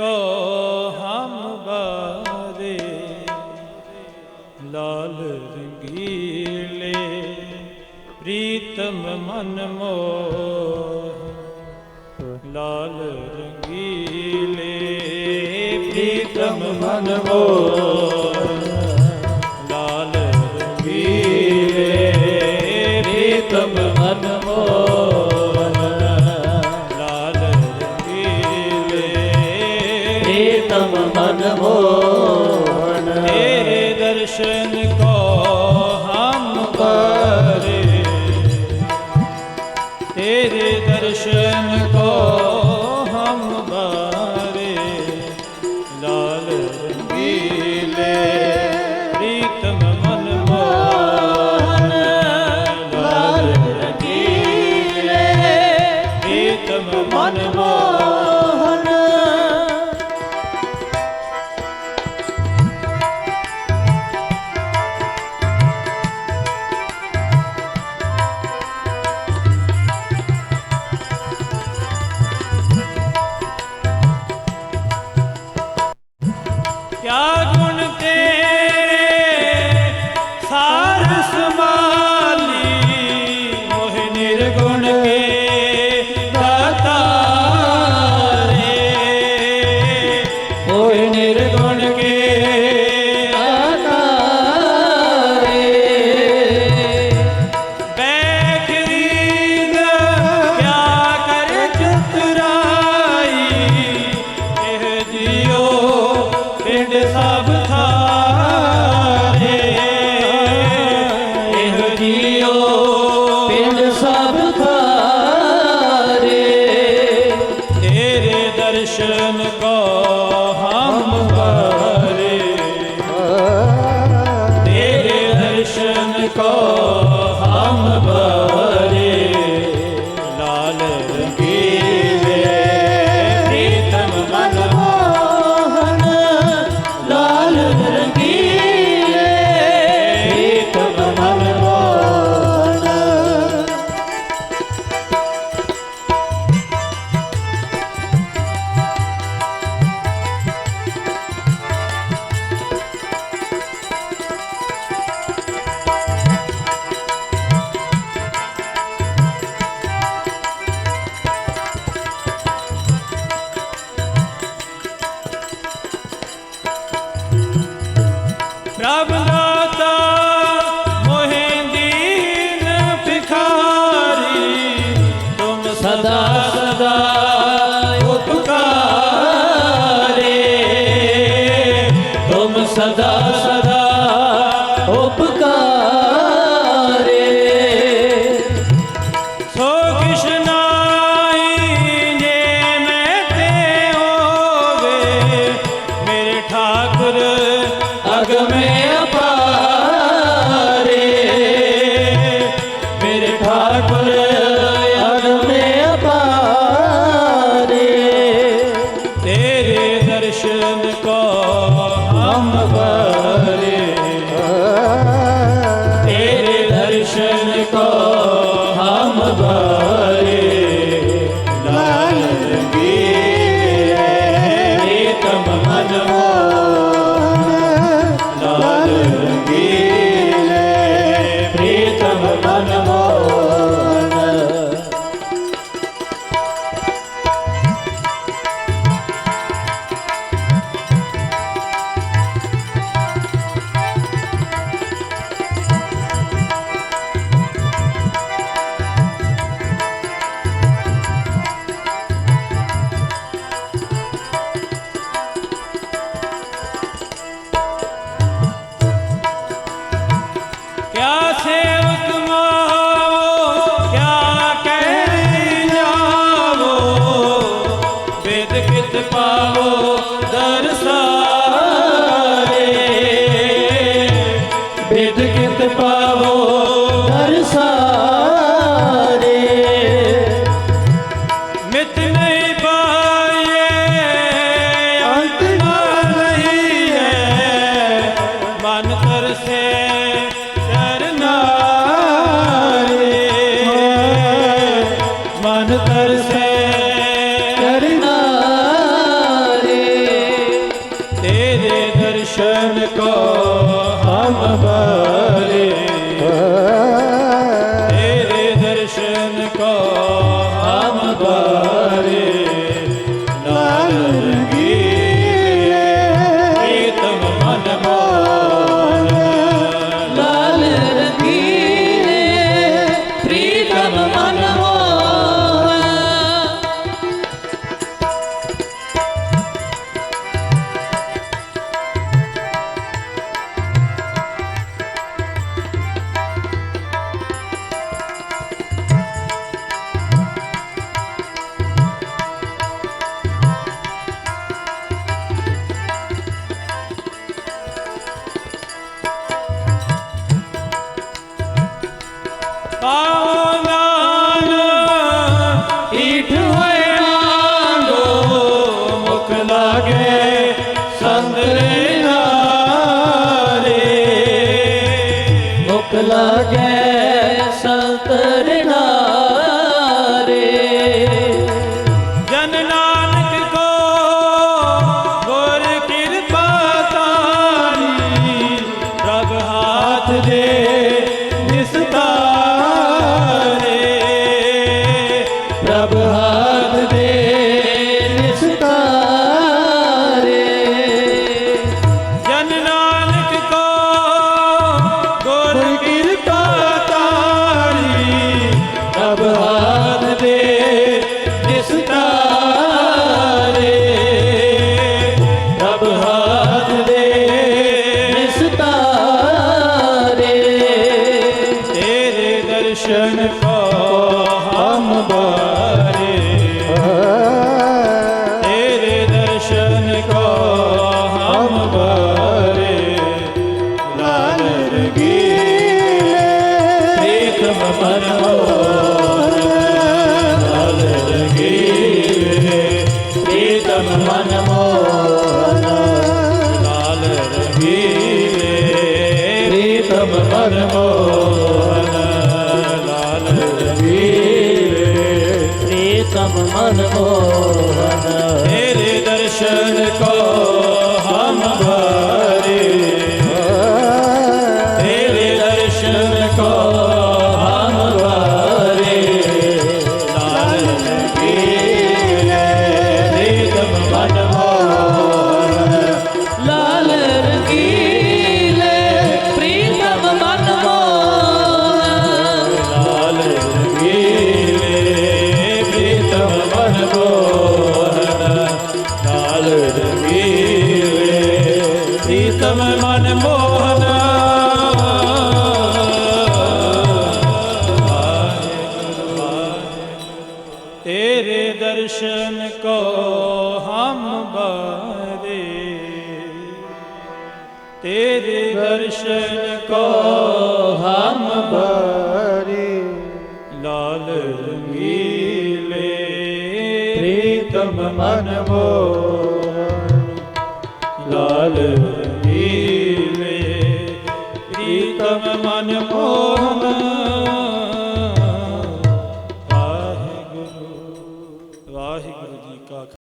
को हम बारे लाल रंगीले प्रीतम मन मोह लाल रंगीले प्रीतम मन मोह ਦਰਸ਼ਨ ਕੋ ਹਮ ਕਰੇ ਤੇਰੇ ਦਰਸ਼ਨ ਕੋ ਹਮ ਬਰੇ ਲਾਲ ਕੀ ਭਿਖਾਰੀ ਤੁਮ ਸਦਾ ਸਦਾ ਉਪਕਾਰੇ। ਤੁਮ ਸਦਾ ਸਦਾ ਉਪਕਾਰ। Muhammad कुर्बान कर again. ਦਰਸ਼ਨ ਕੋ ਹਮ ਬਾਰੇ ਤੇਰੇ ਦਰਸ਼ਨ ਕੋ ਹਮ ਬਾਰੇ ਲਾਲ ਰਗੀ ਦੇਖ ਮਨ জন্ম को हम बरे लाल रंगी ਪ੍ਰੀਤਮ ਮਨ ਮੋਹ ਲਾਲ